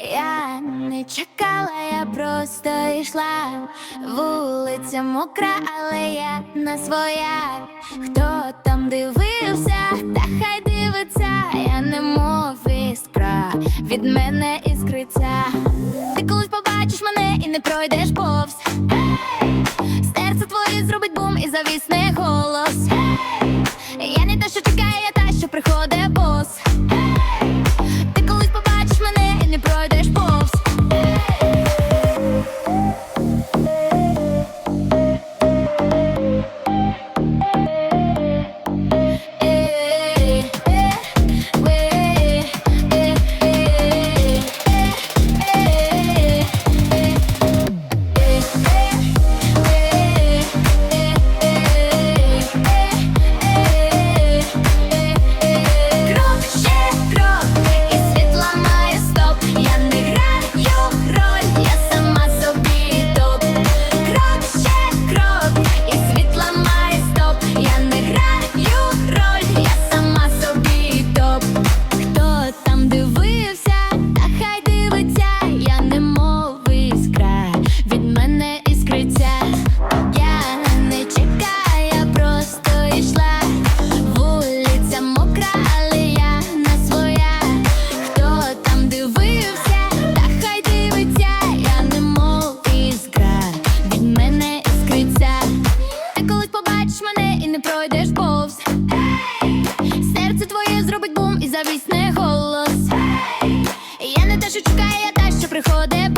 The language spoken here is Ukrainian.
Я не чекала, я просто йшла. Вулиця мокра, але я не своя. Хто там дивився, та хай дивиться, я не мов іскра, від мене іскриться. Ти колись побачиш мене і не пройдеш повз. Ей! Серце твоє зробить бум і завісне голос. Ей! Побачиш мене і не пройдеш повз. hey! Серце твоє зробить бум і завісне голос. hey! Я не те, що чекає, я та, що приходить